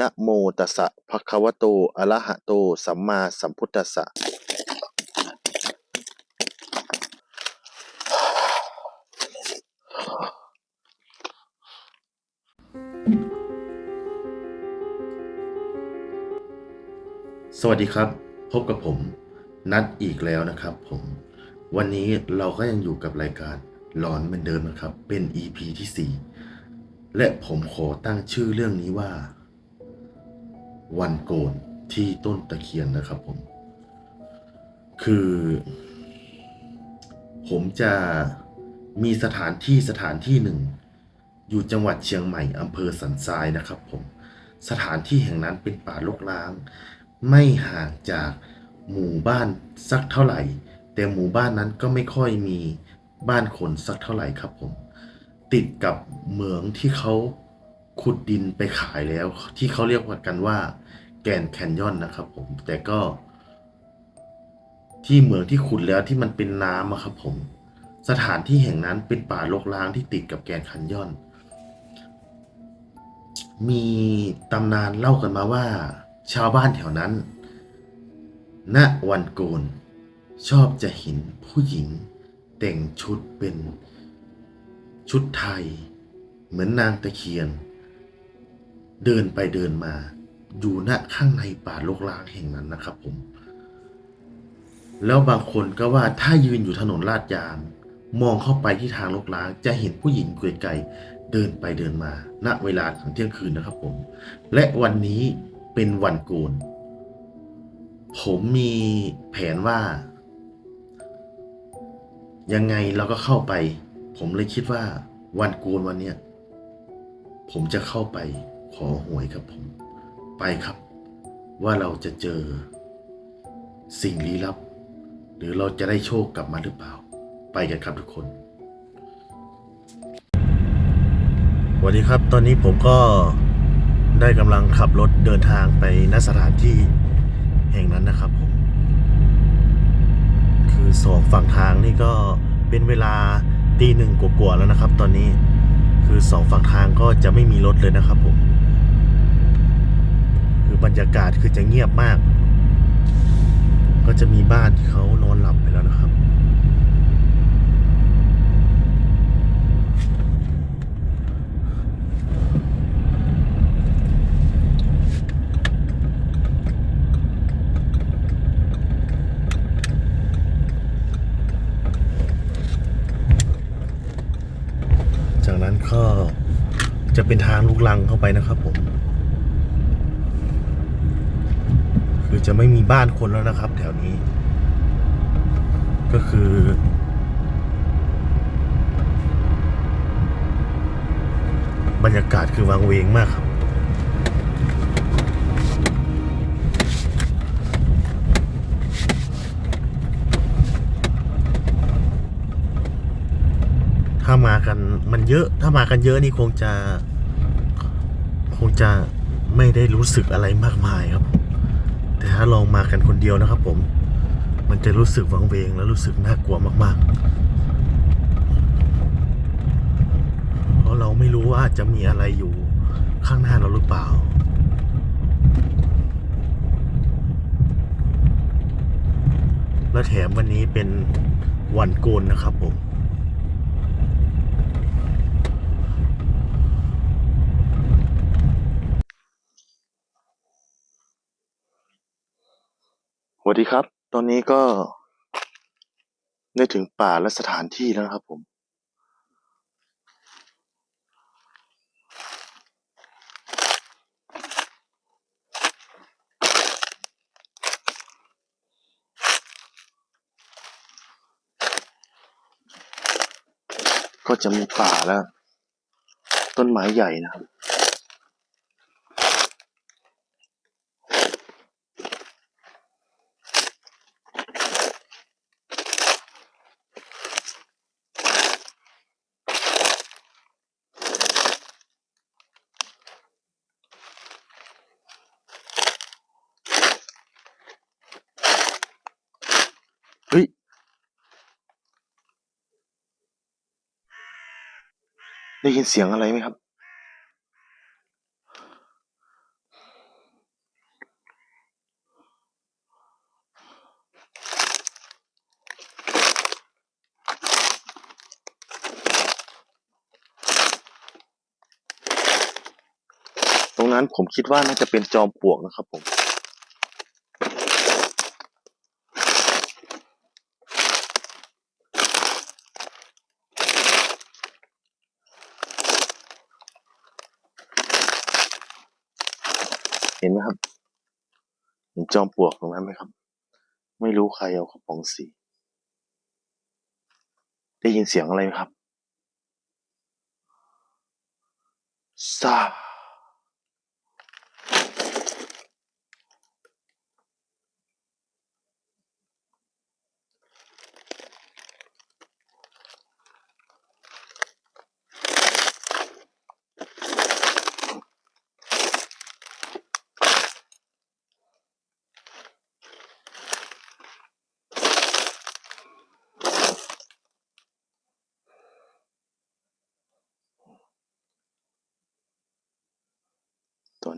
นะโมตัสสะภะคะวะโต อะระหะโต สัมมาสัมพุทธัสสะ สวัสดีครับ พบกับผม นัดอีกแล้วนะครับผม วันนี้เราก็ยังอยู่กับรายการหลอนเหมือนเดิมนะครับ เป็น EP ที่ 4 และผมขอตั้งชื่อเรื่องนี้ว่า วันโกนที่ต้นตะเคียนนะครับผม คือ ผมจะมีสถานที่สถานที่หนึ่ง อยู่จังหวัดเชียงใหม่อำเภอสันทรายนะครับผม สถานที่แห่งนั้นเป็นป่ารกร้าง ไม่ห่างจากหมู่บ้านสักเท่าไหร่ แต่หมู่บ้านนั้นก็ไม่ค่อยมีบ้านคนสักเท่าไหร่ครับผม ติดกับเหมืองที่เขาขุดดินไปขายแล้ว ที่เขาเรียกว่ากันว่า แกนแคนยอนนะครับผมแต่ก็ ที่เหมืองที่ขุดแล้วที่มันเป็นน้ำครับผม สถานที่แห่งนั้นเป็นป่ารกร้างที่ติดกับแกนแคนยอน มีตำนานเล่ากันมาว่า ชาวบ้านแถวนั้น ณวันโกน ชอบจะเห็นผู้หญิง แต่งชุดเป็นชุดไทย เหมือนนางตะเคียน เดินไปเดินมา อยู่ณข้างในป่าโลกล้างแห่งนั้นนะครับ ผม แล้วบางคนก็ว่าถ้ายืนอยู่ถนนลาดยาง มองเข้าไปที่ทางโลกล้าง จะเห็นผู้หญิงไกลๆเดินไปเดินมา ณเวลาของเที่ยงคืนนะครับ ผม และวันนี้เป็นวันโกน ผมมีแผนว่า ยังไงเราก็เข้าไป ผมเลยคิดว่า วันโกนวันเนี้ยผมจะเข้าไปขอหวยครับผม ไปครับ ว่าเราจะเจอสิ่งลี้ลับ หรือเราจะได้โชคกลับมาหรือเปล่า ไปกันครับทุกคนสวัสดีครับ ตอนนี้ผมก็ได้กำลังขับรถเดินทางไปณสถานที่แห่งนั้นนะครับผมคือสองฝั่งทางนี่ก็เป็นเวลาตีหนึ่งกว่าๆแล้วนะครับ ตอนนี้คือสองฝั่งทางก็จะไม่มีรถเลยนะครับผม บรรยากาศคือจะเงียบมาก ก็จะมีบ้านที่เขานอนหลับไปแล้วนะครับ จากนั้นก็จะเป็นทางลูกลังเข้าไปนะครับผม คือจะไม่มีบ้านคนแล้วนะครับ แถวนี้ ก็คือ บรรยากาศคือวังเวงมากครับถ้ามากันมันเยอะ ถ้ามากันเยอะนี่คงจะ คงจะไม่ได้รู้สึกอะไรมากมายครับ แต่ถ้าลองมากันคนเดียวนะครับ ผม มันจะรู้สึกวังเวงและรู้สึกน่ากลัวมากๆ เพราะเราไม่รู้ว่าจะมีอะไรอยู่ข้างหน้าเราหรือเปล่าและแถมวันนี้เป็นวันโกนนะครับผม สวัสดีครับ ตอนนี้ก็ได้ถึงป่าและสถานที่แล้วนะครับผม ก็จะมีป่าแล้วต้นไม้ใหญ่นะครับ ได้ยินเสียงอะไรไหมครับ ตรงนั้นผมคิดว่าน่าจะเป็นจอมปลวกนะครับผม จอมปลวกตรงนั้นไหมครับ ไม่รู้ใครเอากระป๋องสี ได้ยินเสียงอะไรไหมครับซาว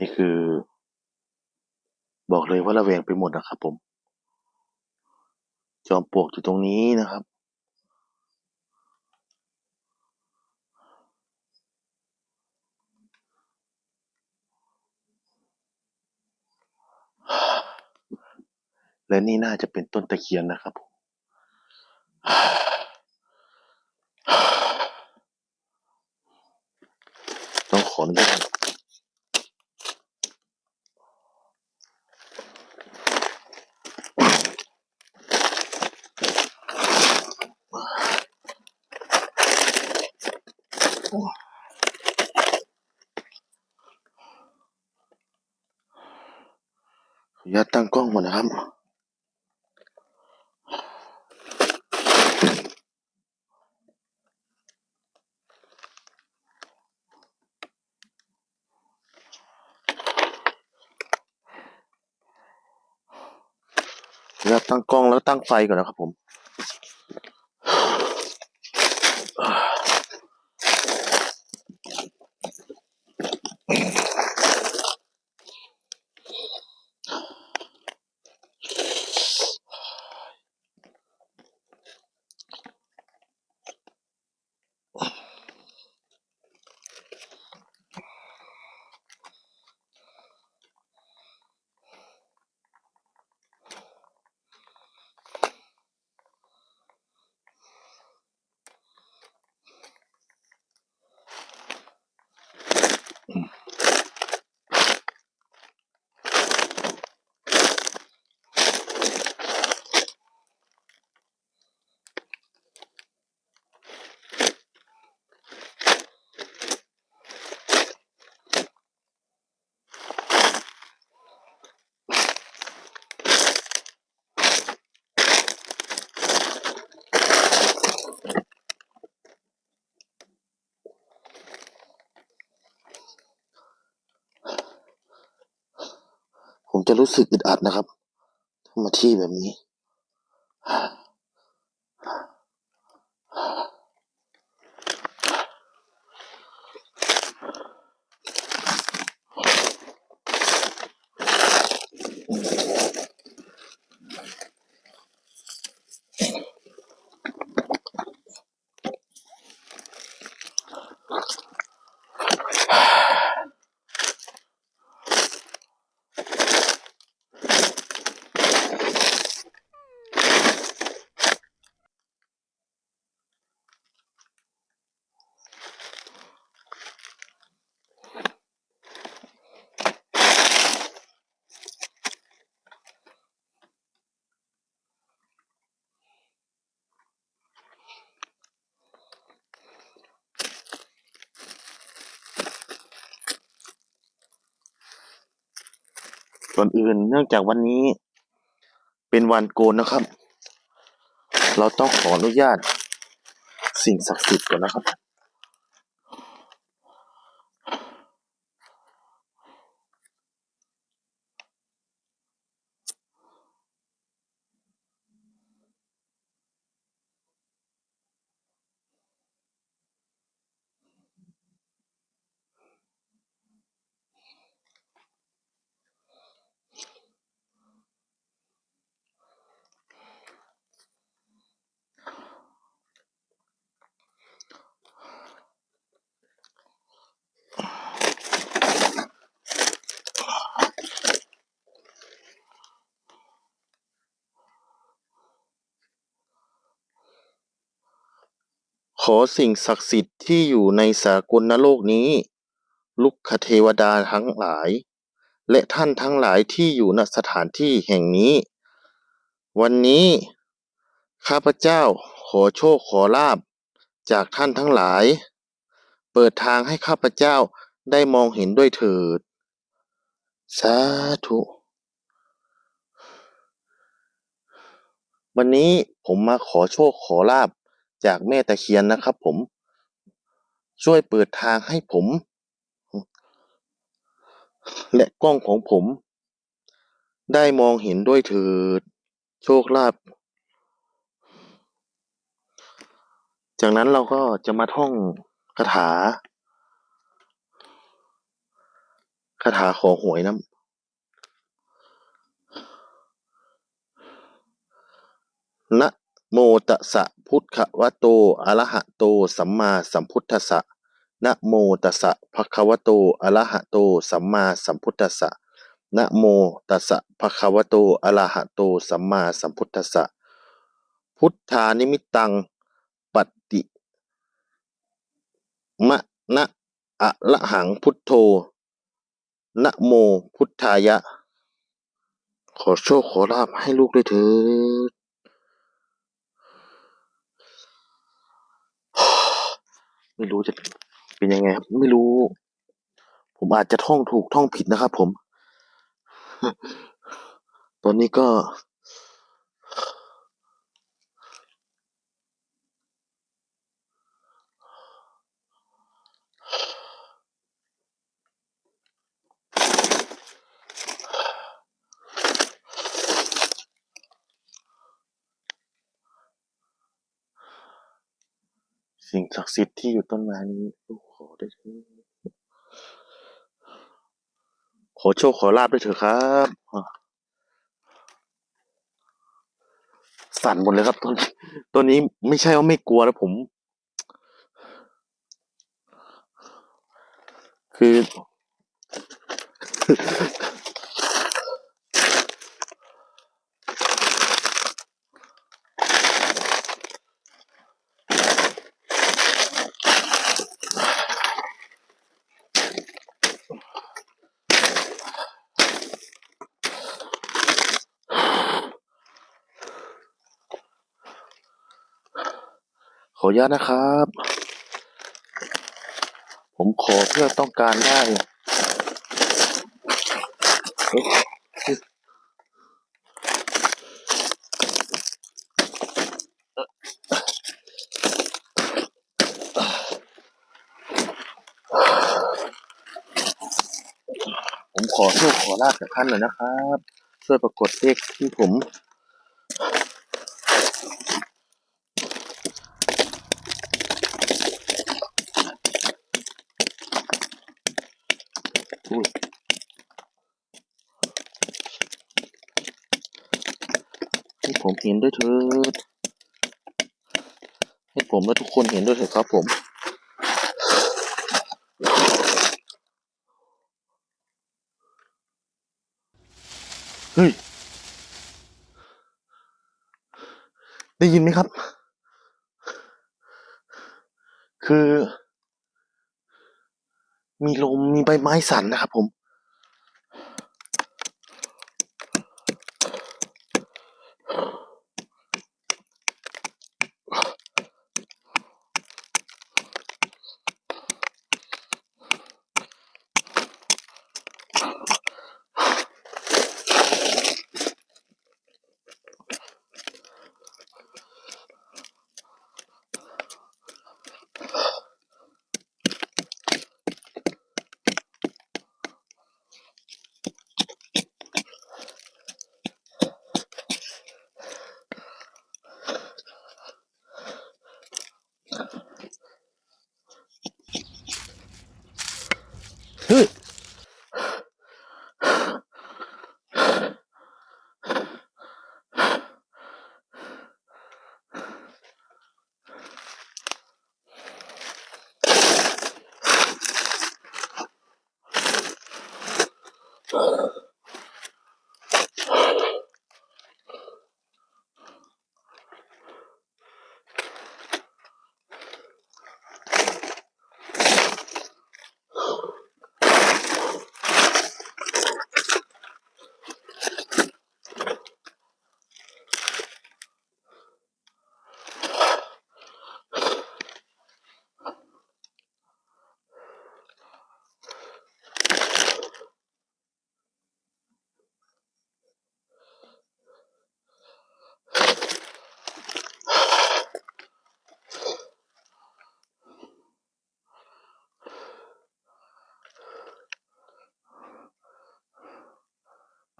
นี้คือ บอกเลยว่าระแวงไปหมดนะครับผม จอมปลวกอยู่ตรงนี้นะครับ และนี่น่าจะเป็นต้นตะเคียนนะครับผมต้องขออนุญาต ญาตตั้งกล้องก่อนนะครับ ญาตตั้งกล้องแล้วตั้งไฟก่อนนะครับผม รู้สึกอึดอัดนะครับ มาที่แบบนี้ อนอื่น เนื่องจากวันนี้ เป็นวันโกนนะครับ เราต้องขออนุญาต สิ่งศักดิ์สิทธิ์ก่อนนะครับ ขอสิ่งศักดิ์สิทธิ์ที่อยู่ในสากลนโลกนี้ ลุกขเทวดาทั้งหลาย และท่านทั้งหลายที่อยู่ณสถานที่แห่งนี้ วันนี้ข้าพเจ้าขอโชคขอลาบจากท่านทั้งหลาย เปิดทางให้ข้าพเจ้าได้มองเห็นด้วยเถิด สาธุ วันนี้ผมมาขอโชคขอลาบ จากแม่ตะเคียนนะครับผม ช่วยเปิดทางให้ผม และกล้องของผม ได้มองเห็นด้วยเถิดโชคลาภจากนั้นเราก็จะมาท่องคาถาคาถาขอหวยนะนะ โมตสสะพุทธวะโตอะระหะโต สัมมาสัมพุทธสสะนะโมตสสะภะคะวะโตอะระหะโต สัมมาสัมพุทธสสะนะโมตัสสะภะคะวะโตอะระหะโต สัมมาสัมพุทธสสะพุทธานิมิตังปฏิมะนะอะระหังพุทโธนะโมพุทธายะ ขอโชคขอลาภให้ลูกด้วยเถิด ไม่รู้จะเป็นยังไงครับ ไม่รู้ ผมอาจจะท่องถูกท่องผิดนะครับผม ตอนนี้ก็ สิ่งศักดิ์สิทธิ์ที่อยู่ต้นไม้นี้ลูกขอได้เถิดขอโชคขอลาบด้วยเถอะครับ สั่นหมดเลยครับตอนนี้ตอนนี้ไม่ใช่ว่าไม่กลัวแล้วผม คือ ออนุญาตนะครับ ผมขอเพื่อต้องการได้ผมขอโชคขอลาบจากท่านหน่อยนะครับ ช่วยปรากฏเลขที่ผม อุ้ยให้ผม เห็นด้วยเถิดให้ผมและทุกคนเห็นด้วยเถิดครับผมเฮ้ย ได้ยินไหมครับ คือ มีลมมีใบไม้สั่นนะครับผม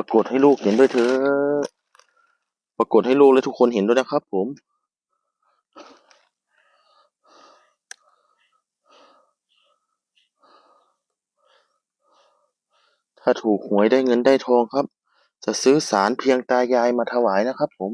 รากฏให้ลูกเห็นด้วยเถอะปรากฏให้ลูกและทุกคนเห็นด้วยนะครับ ผม ถ้าถูกหวยได้เงินได้ทองครับ จะซื้อสารเพียงตายายมาถวายนะครับ ผม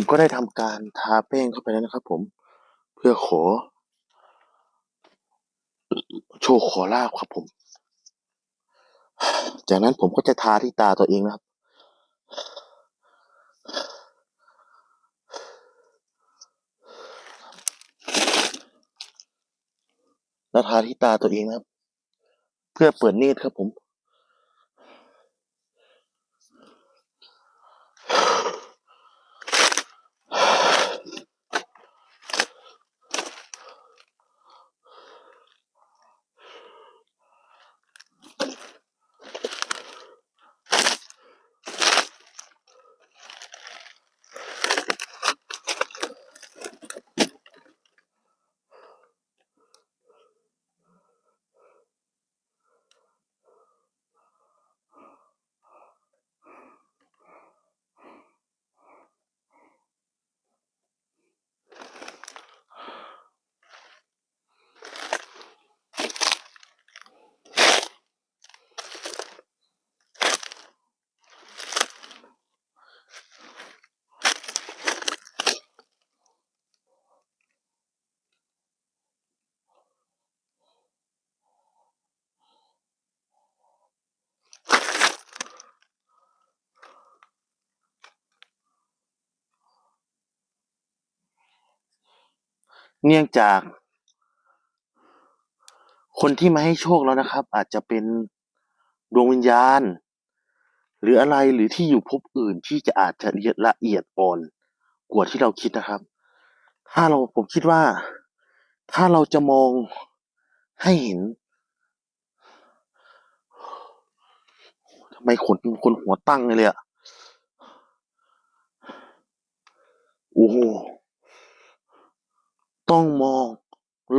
ผมก็ได้ทำการทาแป้งเข้าไปแล้วนะครับผม เพื่อขอ โชคขอลาบครับผม จากนั้นผมก็จะทาที่ตาตัวเองนะครับ แล้วทาที่ตาตัวเองนะครับ เพื่อเปิดเนตรครับผม เนื่องจาก คนที่มาให้โชคแล้วนะครับ อาจจะเป็นดวงวิญญาณ หรืออะไรหรือที่อยู่ภพอื่นที่จะอาจจะละเอียดอ่อนกว่าที่เราคิดนะครับ ถ้าเราผมคิดว่า ถ้าเราจะมองให้เห็นทำไมขนคนหัวตั้งเลยอะโอ้โห ต้องมอง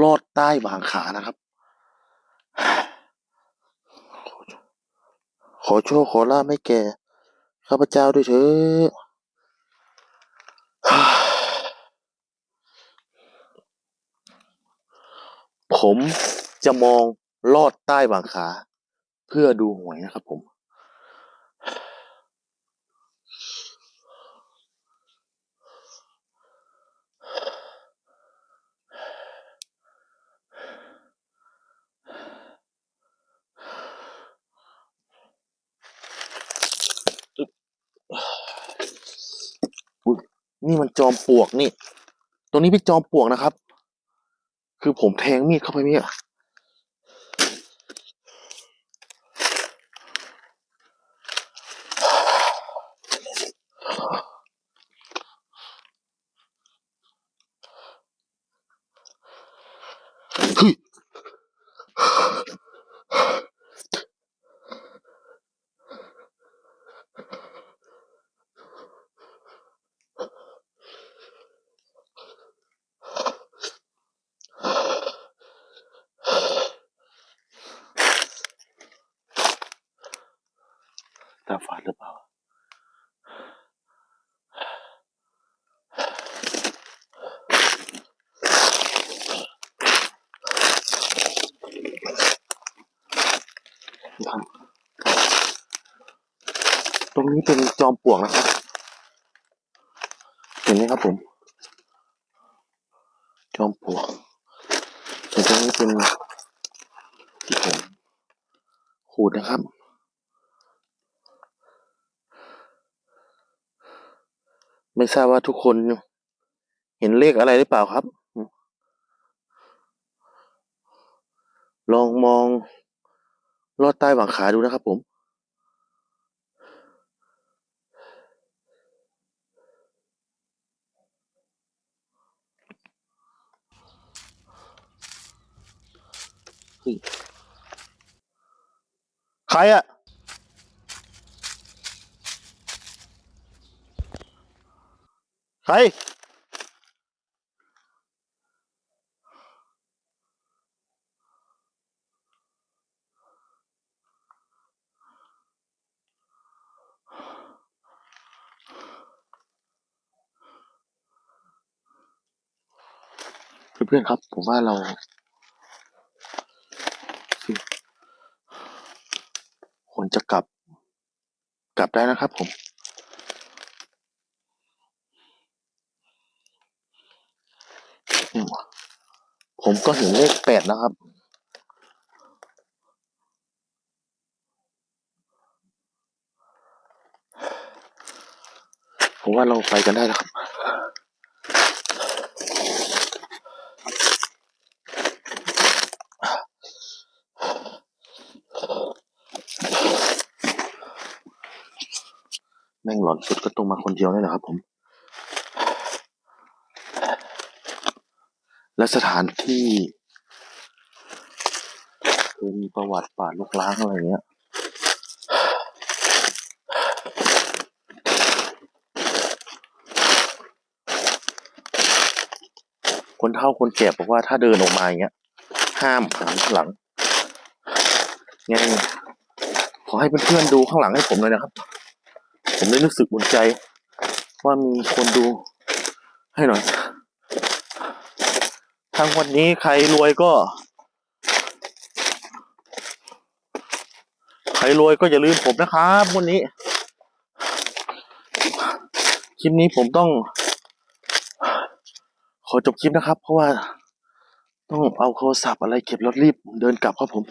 ลอดใต้บางขานะครับ ขอโชคขอลาภให้แก่ ข้าพเจ้าด้วยเถอะผมจะมองลอดใต้บางขา เพื่อดูหวยนะครับผม อุ๊ย นี่มันจอมปลวกนี่ ตรงนี้เป็นจอมปลวกนะครับ คือผมแทงมีดเข้าไปเนี่ย เฮ้ย ตาฝาดหรือเปล่ายังรงนี้เป็นจอมปลวกนะครับ เห็นไหมครับผม จอมปลวกส่ตรงนี้เป็นที่ผมขูดนะครับ ไม่ทราบว่าทุกคนเห็นเลขอะไรหรือเปล่าครับ ลองมองลอดใต้หว่างขาดูนะครับผม ใครอะ ใครเพื่อนๆครับ ผมว่าเราควรจะกลับ กลับได้นะครับผม อืม ผมก็เห็นเลขแปดนะครับ ผมว่าเราไปกันได้แล้วครับแม่งหลอนสุดก็ต้องมาคนเดียวนี่แหละครับผม และสถานที่เคยมีประวัติป่าลุกล้างอะไรเงี้ยคนเฒ่าคนแก่บอกว่าถ้าเดินออกมาอย่างเงี้ย ห้ามหันหลังไงขอให้เพื่อนๆดูข้างหลังให้ผมเลยนะครับ ผมได้รู้สึกอุ่นใจ ว่ามีคนดูให้หน่อย ทางวันนี้ใครรวยก็ ใครรวยก็อย่าลืมผมนะครับวันนี้ คลิปนี้ผมต้อง ขอจบคลิปนะครับ เพราะว่าต้องเอาโทรศัพท์อะไรเก็บรถรีบเดินกลับครับผม